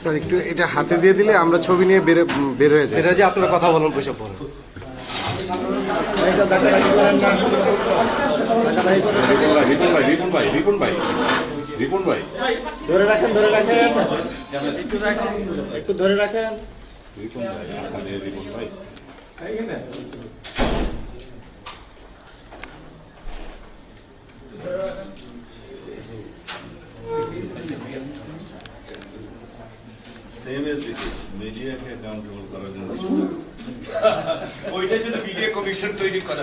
Sir একটু এটা হাতে দিয়ে দিলে আমরা ছবি নিয়ে বের বের হয়ে যাই। এটা যে আপনারা কথা বলুন পড়ে রিপন ভাই রিপন ভাই রিপন ভাই রিপন ভাই ধরে রাখেন। ধরে রাখেন। একটু ধরে রাখেন। রিপন ভাই রিপন ভাই সেম এজ দিস মিডিয়াকে অ্যাকাউন্টেবল করার জন্য ওইটার জন্য মিডিয়া কমিশন তৈরি করা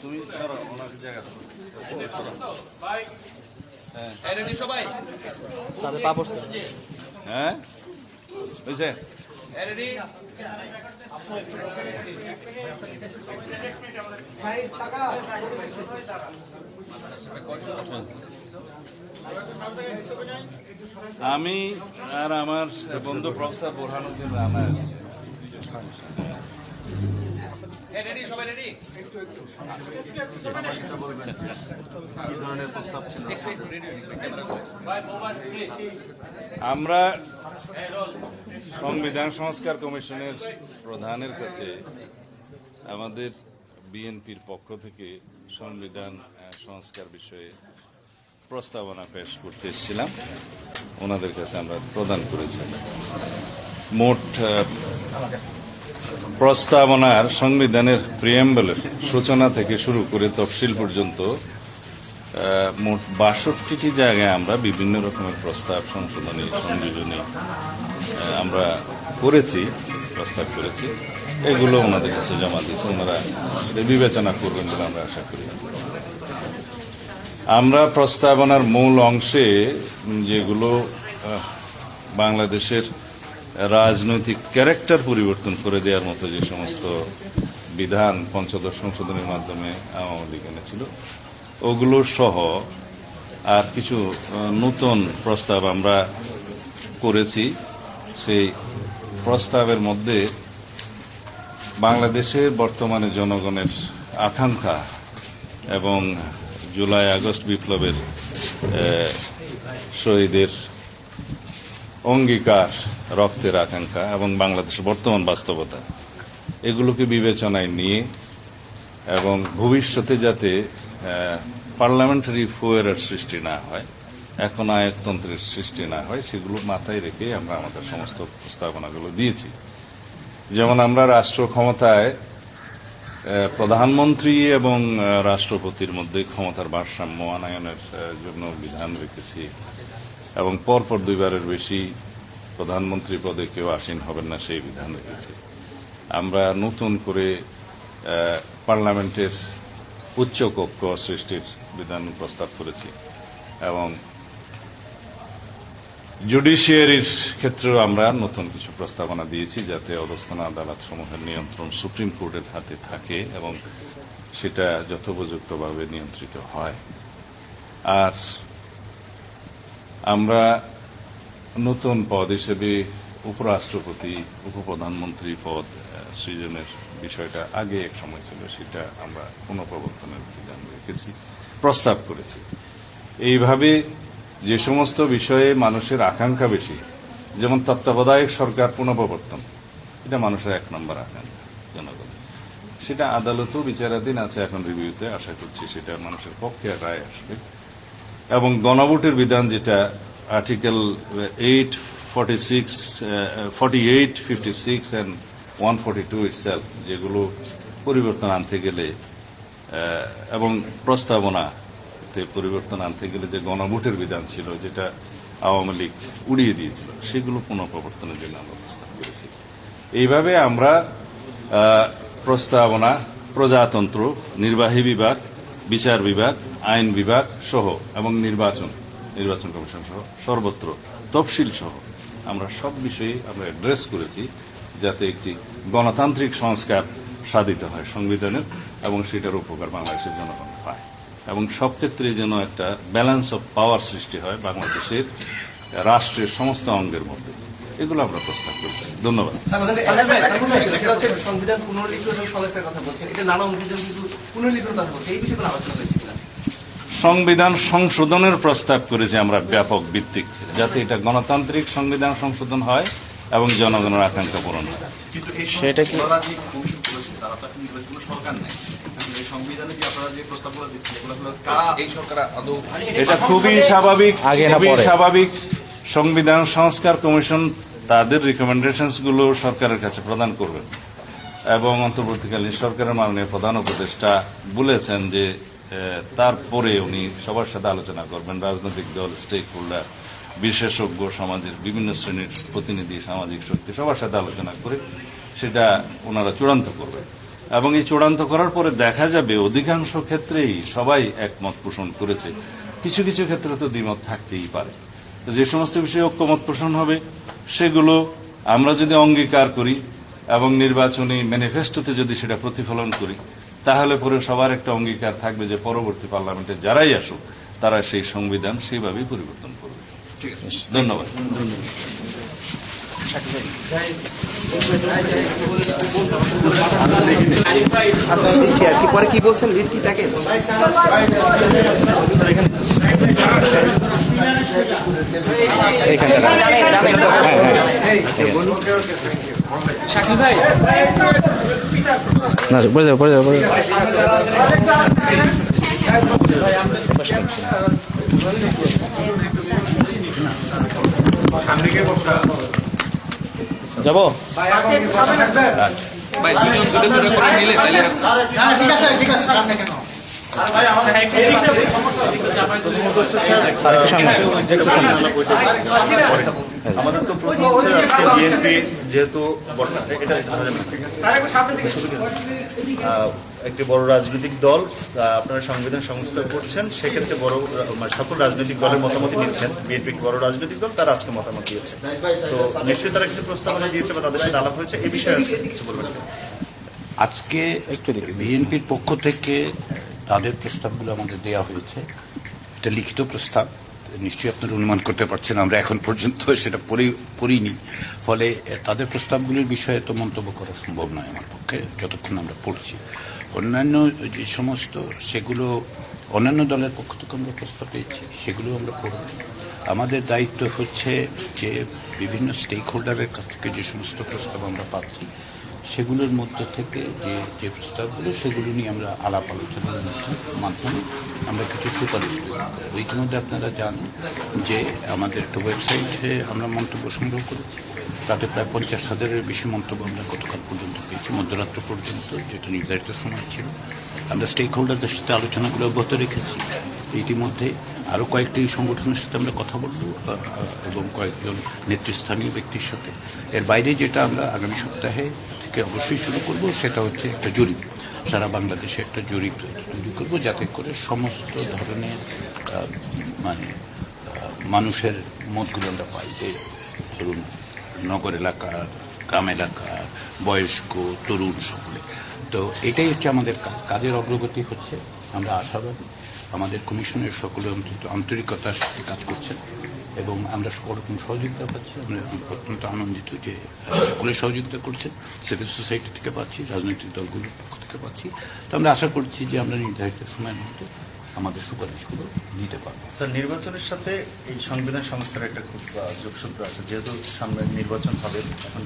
তুমি সরো জায়গা হ্যাঁ? বুঝছে আমি আর আমার বন্ধু প্রফেসর বোরহানুদ্দিন রানা আমরা সংবিধান সংস্কার কমিশনের প্রধানের কাছে আমাদের বিএনপির পক্ষ থেকে সংবিধান সংস্কার বিষয়ে প্রস্তাবনা পেশ করতে এসেছিলাম। ওনাদের কাছে আমরা প্রদান করেছি। মোট প্রস্তাবনার সংবিধানের প্রিয়াম্বলের সূচনা থেকে শুরু করে তফসিল পর্যন্ত মোট বাষট্টিটি জায়গায় আমরা বিভিন্ন রকমের প্রস্তাব সংশোধনী, সংযোজনী আমরা করেছি, প্রস্তাব করেছি। এগুলো ওনাদের কাছে জমা দিয়েছে, ওনারা বিবেচনা করবেন বলে আমরা আশা করি। আমরা প্রস্তাবনার মূল অংশে যেগুলো বাংলাদেশের রাজনৈতিক ক্যারেক্টার পরিবর্তন করে দেওয়ার মতো যে সমস্ত বিধান পঞ্চদশ সংশোধনের মাধ্যমে আওয়ামী লীগ এনেছিল, ওগুলো সহ আর কিছু নতুন প্রস্তাব আমরা করেছি। সেই প্রস্তাবের মধ্যে বাংলাদেশের বর্তমানে জনগণের আকাঙ্ক্ষা এবং জুলাই আগস্ট বিপ্লবের শহীদের অঙ্গীকার রক্তের আকাঙ্ক্ষা এবং বাংলাদেশের বর্তমান বাস্তবতা। এগুলোকে বিবেচনায় নিয়ে এবং ভবিষ্যতে যাতে পার্লামেন্টারি ফোয়ারের সৃষ্টি না হয়, এখন আয়কতন্ত্রের সৃষ্টি না হয়, সেগুলো মাথায় রেখে আমরা আমাদের সমস্ত প্রস্তাবনাগুলো দিয়েছি। যেমন আমরা রাষ্ট্র ক্ষমতায় প্রধানমন্ত্রী এবং রাষ্ট্রপতির মধ্যে ক্ষমতার ভারসাম্য আনায়নের জন্য বিধান রেখেছি। এবং পরপর দুইবারের বেশি প্রধানমন্ত্রী পদে কেউ আসীন হবেন না সেই বিধান রেখেছি। আমরা নতুন করে পার্লামেন্টের উচ্চ কক্ষ সৃষ্টির বিধান প্রস্তাব করেছি এবং জুডিশিয়ারির ক্ষেত্রেও আমরা নতুন কিছু প্রস্তাবনা দিয়েছি যাতে অবস্থান আদালত সমূহের নিয়ন্ত্রণ সুপ্রিম কোর্টের হাতে থাকে এবং সেটা যথোপযুক্তভাবে নিয়ন্ত্রিত হয়। আর আমরা নতুন পদ হিসেবে উপরাষ্ট্রপতি, উপপ্রধানমন্ত্রী পদ সৃজনের বিষয়টা আগে এক সময় ছিল, সেটা আমরা পুনঃপ্রবর্তনের বিধান রেখেছি, প্রস্তাব করেছি। এইভাবে যে সমস্ত বিষয়ে মানুষের আকাঙ্ক্ষা বেশি, যেমন তত্ত্বাবধায়ক সরকার পুনঃপ্রবর্তন, এটা মানুষের এক নম্বর আকাঙ্ক্ষা জনগণ। সেটা আদালতেও বিচারাধীন আছে, এখন রিভিউতে আশা করছি সেটা মানুষের পক্ষে রায় আসবে। এবং গণভোটের বিধান যেটা article eight forty six forty eight fifty six and one two যেগুলো পরিবর্তন আনতে গেলে এবং প্রস্তাবনাতে পরিবর্তন আনতে গেলে যে গণভোটের বিধান ছিল, যেটা আওয়ামী লীগ উড়িয়ে দিয়েছিল, সেগুলো পুনঃপ্রবর্তনের জন্য আমরা প্রস্তাব করেছি। এইভাবে আমরা প্রস্তাবনা, প্রজাতন্ত্র, নির্বাহী বিভাগ বিচার বিভাগ, আইন বিভাগ সহ এবং নির্বাচন নির্বাচন কমিশন সহ সর্বত্র তফসিল সহ আমরা সব বিষয়ে আমরা অ্যাড্রেস করেছি যাতে একটি গণতান্ত্রিক সংস্কার সাধিত হয় সংবিধানের এবং সেটার উপকার বাংলাদেশের জনগণ পায়। এবং সব ক্ষেত্রে যেন একটা ব্যালেন্স অফ পাওয়ার সৃষ্টি হয় বাংলাদেশের রাষ্ট্রের সমস্ত অঙ্গের মধ্যে। এগুলো আমরা প্রস্তাব করছি। ধন্যবাদ। সংবিধান পুনর্লিখন সংস্কার কথা বলছেন। এটা নানা অভিযোগ কিন্তু পুনর্লিখন কথা বলছে। এই বিষয়ে আলোচনা হয়েছে সংবিধান সংশোধনের প্রস্তাব করেছি আমরা ব্যাপক ভিত্তিক যাতে এটা গণতান্ত্রিক সংবিধান সংশোধন হয় এবং জনগণের আকাঙ্ক্ষা পূরণ হয়। সেটা কি- যারা যে কমিশন করেছে তারা তো একটা নির্বাচিত সরকার নেই। কিন্তু এই সংবিধানে যে আপনারা যে প্রস্তাবগুলো দিচ্ছেন এগুলো হলো কারা? এই সরকার আদৌ এটা খুবই স্বাভাবিক আগে খুবই স্বাভাবিক। সংবিধান সংস্কার কমিশন তাদের রিকমেন্ডেশনসগুলো সরকারের কাছে প্রদান করবে এবং অন্তর্বর্তীকালীন সরকারের মাননীয় প্রধান উপদেষ্টা বলেছেন যে তারপরে উনি সবার সাথে আলোচনা করবেন। রাজনৈতিক দল স্টেক হোল্ডার বিশেষজ্ঞ সমাজের বিভিন্ন শ্রেণির প্রতিনিধি, সামাজিক শক্তি সবার সাথে আলোচনা করে সেটা ওনারা চূড়ান্ত করবেন। এবং এই চূড়ান্ত করার পরে দেখা যাবে অধিকাংশ ক্ষেত্রেই সবাই একমত পোষণ করেছে। কিছু কিছু ক্ষেত্রে তো দ্বিমত থাকতেই পারে। যে সমস্ত বিষয়ে ঐক্যমত পোষণ হবে সেগুলো আমরা যদি অঙ্গীকার করি এবং নির্বাচনী ম্যানিফেস্টোতে যদি সেটা প্রতিফলন করি তাহলে পরে সবার একটা অঙ্গীকার থাকবে যে পরবর্তী পার্লামেন্টে যারাই আসুক তারা সেই সংবিধান সেইভাবেই পরিবর্তন করবে। ধন্যবাদ। আচ্ছা পরে কি বলছেন? না পড়ে যাও পড়ে যাও পড়ে যাও যাব ভাই আরেকটু সামনে একটু সামনে আমাদের তো প্রশ্ন হচ্ছে আজকে বিএনপি যেহেতু একটি বড় রাজনৈতিক দল আপনারা সংবিধান সংস্কার করছেন, সেক্ষেত্রে বড় মানে সকল রাজনৈতিক দলের মতামত নিচ্ছেন। বিএনপি বড় রাজনৈতিক দল, তারা আজকে মতামত দিয়েছে। তো নিশ্চয়ই তারা কিছু প্রস্তাবনা দিয়েছে বা তাদের সাথে আলাপ হয়েছে এই বিষয়ে আজকে বলবেন আজকে বিএনপির পক্ষ থেকে তাদের প্রস্তাবগুলো আমাদের দেওয়া হয়েছে। এটা লিখিত প্রস্তাব, নিশ্চয়ই আপনারা অনুমান করতে পারছেন, আমরা এখন পর্যন্ত সেটা পড়ে, পড়িনি। ফলে তাদের প্রস্তাবগুলির বিষয়ে তো মন্তব্য করা সম্ভব নয় আমার পক্ষে, যতক্ষণ আমরা পড়ছি। অন্যান্য যে সমস্ত, সেগুলো অন্যান্য দলের পক্ষ থেকে আমরা প্রস্তাব পেয়েছি, সেগুলো আমরা পড়ব আমাদের দায়িত্ব হচ্ছে যে বিভিন্ন স্টেক হোল্ডারের কাছ থেকে যে সমস্ত প্রস্তাব আমরা পাচ্ছি সেগুলোর মধ্য থেকে যে যে প্রস্তাবগুলো, সেগুলো নিয়ে আমরা আলাপ আলোচনার মধ্যে- মাধ্যমে আমরা কিছু সুপারিশ করি। ইতিমধ্যে আপনারা জানেন যে আমাদের একটা ওয়েবসাইটে আমরা মন্তব্য সংগ্রহ করেছি তাতে প্রায় পঞ্চাশ হাজারের বেশি মন্তব্য আমরা গতকাল পর্যন্ত পেয়েছি, মধ্যরাত্র পর্যন্ত, যেটা নির্ধারিত সময় ছিল। আমরা স্টেক হোল্ডারদের সাথে আলোচনাগুলো অব্যাহত রেখেছি। ইতিমধ্যে আরও কয়েকটি সংগঠনের সাথে আমরা কথা বলব এবং কয়েকজন নেতৃস্থানীয় ব্যক্তির সাথে। এর বাইরে যেটা আমরা আগামী সপ্তাহে থেকে অবশ্যই শুরু করব, সেটা হচ্ছে একটা জরিপ সারা বাংলাদেশে একটা জরিপ তৈরি করব, যাতে করে সমস্ত ধরনের মানে মানুষের মতগুলো আমরা পাই যে, ধরুন, নগর এলাকার গ্রাম এলাকার বয়স্ক, তরুণ সকলে। তো এটাই হচ্ছে আমাদের কাজ কাজের অগ্রগতি হচ্ছে। আমরা আশাবাদী। আমাদের কমিশনের সকলে অন্তত আন্তরিকতার সাথে কাজ করছেন। এবং আমরা সকল রকম সহযোগিতা পাচ্ছি আমরা অত্যন্ত আনন্দিত যে সকলে সহযোগিতা করছেন সিভিল সোসাইটি থেকে পাচ্ছি রাজনৈতিক দলগুলোর পক্ষ থেকে পাচ্ছি। তো আমরা আশা করছি যে আমরা নির্ধারিত সময়ের মধ্যে আমাদের সুপারিশগুলো দিতে পারব। স্যার নির্বাচনের সাথে এই সংবিধান সংস্কারের একটা খুব যোগসূত্র আছে। যেহেতু সামনে নির্বাচন হবে এখন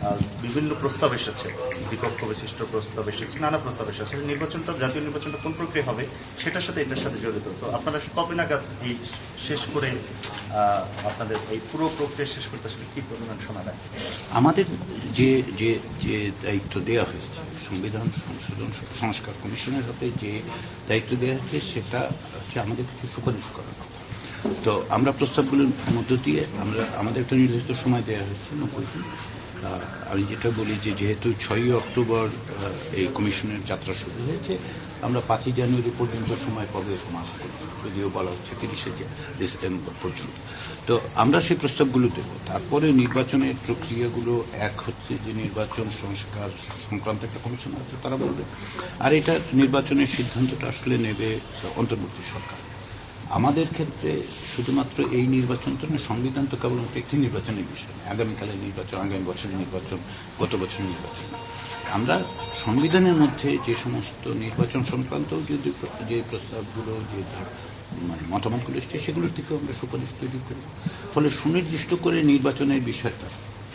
আহ, বিভিন্ন প্রস্তাব এসেছে। বিপক্ষ বিশিষ্ট প্রস্তাব এসেছে নানা প্রস্তাব এসেছে। নির্বাচনটা জাতীয় নির্বাচনটা কোন প্রক্রিয়া হবে সেটার সাথে এটার সাথে জড়িত। তো আপনারা কবে নাগাদ এই শেষ করে আপনাদের এই পুরো প্রক্রিয়া শেষ করতে আসলে পরিমাণ শোনা আমাদের যে যে যে দায়িত্ব দেওয়া হয়েছে, সংবিধান সংশোধন সংস্কার কমিশনের হাতে যে দায়িত্ব দেওয়া হয়েছে, সেটা হচ্ছে আমাদের কিছু সুপারিশ করার কথা। তো আমরা প্রস্তাবগুলোর মধ্য দিয়ে আমরা, আমাদের একটা নির্দিষ্ট সময় দেওয়া হয়েছে নব্বই দিন। আমি যেটা বলি যে যেহেতু ছয়ই অক্টোবর এই কমিশনের যাত্রা শুরু হয়েছে, আমরা পাঁচই জানুয়ারি পর্যন্ত সময় পাবো এরকম আশা করি যদিও বলা হচ্ছে তিরিশে ডিসেম্বর পর্যন্ত। তো আমরা সেই প্রস্তাবগুলো দেব। তারপরে নির্বাচনের প্রক্রিয়াগুলো এক হচ্ছে যে নির্বাচন সংস্কার সংক্রান্ত একটা কমিশন আছে, তারা বলবে। আর এটা নির্বাচনের সিদ্ধান্তটা আসলে নেবে অন্তর্বর্তী সরকার। আমাদের ক্ষেত্রে শুধুমাত্র এই নির্বাচন তো না সংবিধান তো কেবলমাত্র একটি নির্বাচনের বিষয়। আগামীকালের নির্বাচন, আগামী বছরের নির্বাচন, গত বছরের নির্বাচন আমরা সংবিধানের মধ্যে যে সমস্ত নির্বাচন সংক্রান্ত যদি যে প্রস্তাবগুলো, যে মানে মতামতগুলো এসছে, সেগুলোর থেকেও আমরা সুপারিশ তৈরি করব ফলে সুনির্দিষ্ট করে নির্বাচনের বিষয়টা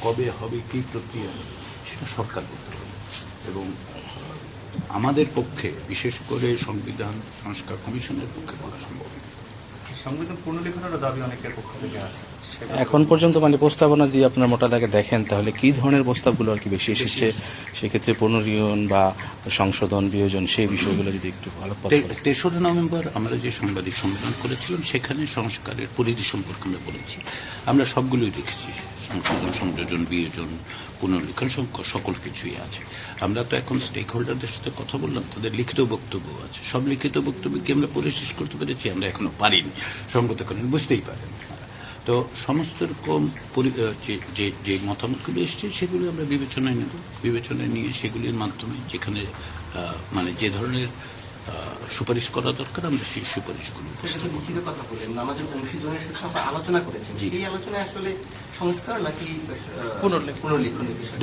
কবে হবে, কী প্রক্রিয়া সেটা সরকার করতে হবে এবং আমাদের পক্ষে, বিশেষ করে সংবিধান সংস্কার কমিশনের পক্ষে বলা সম্ভব নয়। সংবিধান পুনর্লিখনেরও দাবি অনেকের পক্ষ থেকে আছে। এখন পর্যন্ত মানে প্রস্তাবনা দিয়ে আপনার মোটা দাগে দেখেন তাহলে কি ধরনের প্রস্তাবগুলো আর কি বেশি এসেছে? সেক্ষেত্রে পুনরিয়ন বা সংশোধন বিয়োজন সেই বিষয়গুলো যদি একটু ভালো। তেসরা নভেম্বর আমরা যে সাংবাদিক সম্মেলন করেছিলাম সেখানে সংস্কারের পরিধি সম্পর্কে আমরা বলেছি। আমরা সবগুলোই দেখেছি। সংশোধন সংযোজন বিয়োজন পুনর্লিখন সকল কিছুই আছে। আমরা তো এখন স্টেক হোল্ডারদের সাথে কথা বললাম, তাদের লিখিত বক্তব্য আছে। সব লিখিত বক্তব্য কি আমরা পড়ে শেষ করতে পেরেছি, আমরা এখনও পারিনি। সঙ্গত কারণে বুঝতেই পারেন তো সমস্ত রকম পরি- যে- যে মতামতগুলো এসছে, সেগুলো আমরা বিবেচনায় নেব। বিবেচনায় নিয়ে সেগুলির মাধ্যমে যেখানে মানে যে ধরনের সুপারিশ করা দরকার আমরা সেই সুপারিশগুলো সেই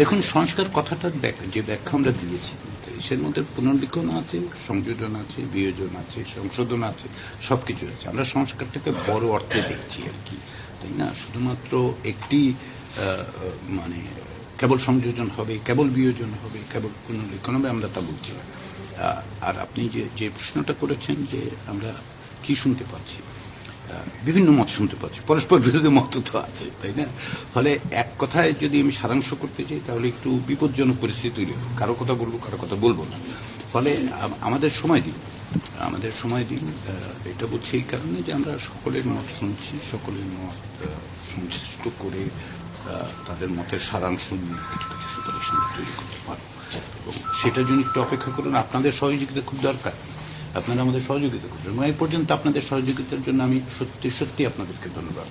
দেখুন সংস্কার কথাটার যে ব্যাখ্যা আমরা দিয়েছি সের মধ্যে পুনর্লিখন আছে সংযোজন আছে বিয়োজন আছে সংশোধন আছে সবকিছু আছে। আমরা সংস্কারটাকে বড় অর্থে দেখছি আর কি তাই না? শুধুমাত্র একটি মানে কেবল সংযোজন হবে কেবল বিয়োজন হবে কেবল পুনর্লিখন হবে আমরা তা বলছি না। আর আপনি যে যে প্রশ্নটা করেছেন যে আমরা কি শুনতে পাচ্ছি বিভিন্ন মত শুনতে পাচ্ছি, পরস্পর বিরোধী মত তো আছে, তাই না? ফলে এক কথায় যদি আমি সারাংশ করতে চাই, তাহলে একটু বিপজ্জনক পরিস্থিতি তৈরি হবে। কারও কথা বলব, কারও কথা বলব না। ফলে আমাদের সময় দিন, আমাদের সময় দিন এটা বলছি এই কারণে যে আমরা সকলের মত শুনছি, সকলের মত সংশ্লিষ্ট করে তাদের মতের সারাংশ নিয়ে কিছু কিছু সুপারিশ তৈরি করতে পারব। সেটার জন্য একটু অপেক্ষা করুন আপনাদের সহযোগিতা খুব দরকার। আপনারা আমাদের সহযোগিতা করবেন এবং এই পর্যন্ত আপনাদের সহযোগিতার জন্য আমি সত্যি সত্যি আপনাদেরকে ধন্যবাদ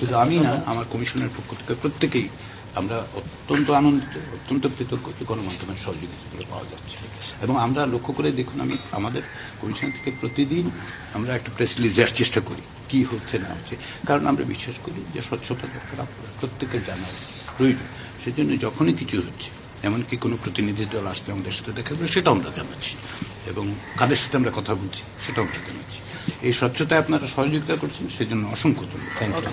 শুধু আমি না আমার কমিশনের পক্ষ থেকে প্রত্যেকেই আমরা অত্যন্ত আনন্দিত অত্যন্ত কৃতজ্ঞ গণমাধ্যমের সহযোগিতাগুলো পাওয়া যাচ্ছে। এবং আমরা লক্ষ্য করে দেখুন আমি আমাদের কমিশন থেকে প্রতিদিন আমরা একটা প্রেস রিলিজ দেওয়ার চেষ্টা করি কি হচ্ছে না হচ্ছে। কারণ আমরা বিশ্বাস করি যে স্বচ্ছতা দরকার প্রত্যেকের জানা প্রয়োজন। সেজন্য যখনই কিছু হচ্ছে এমনকি কোনো প্রতিনিধি দল আসলে আমাদের সাথে দেখা করে সেটাও আমরা জানাচ্ছি। এবং কাদের সাথে আমরা কথা বলছি সেটাও আমরা জানাচ্ছি। এই স্বচ্ছতায় আপনারা সহযোগিতা করছেন সেজন্য অসংখ্য ধন্যবাদ।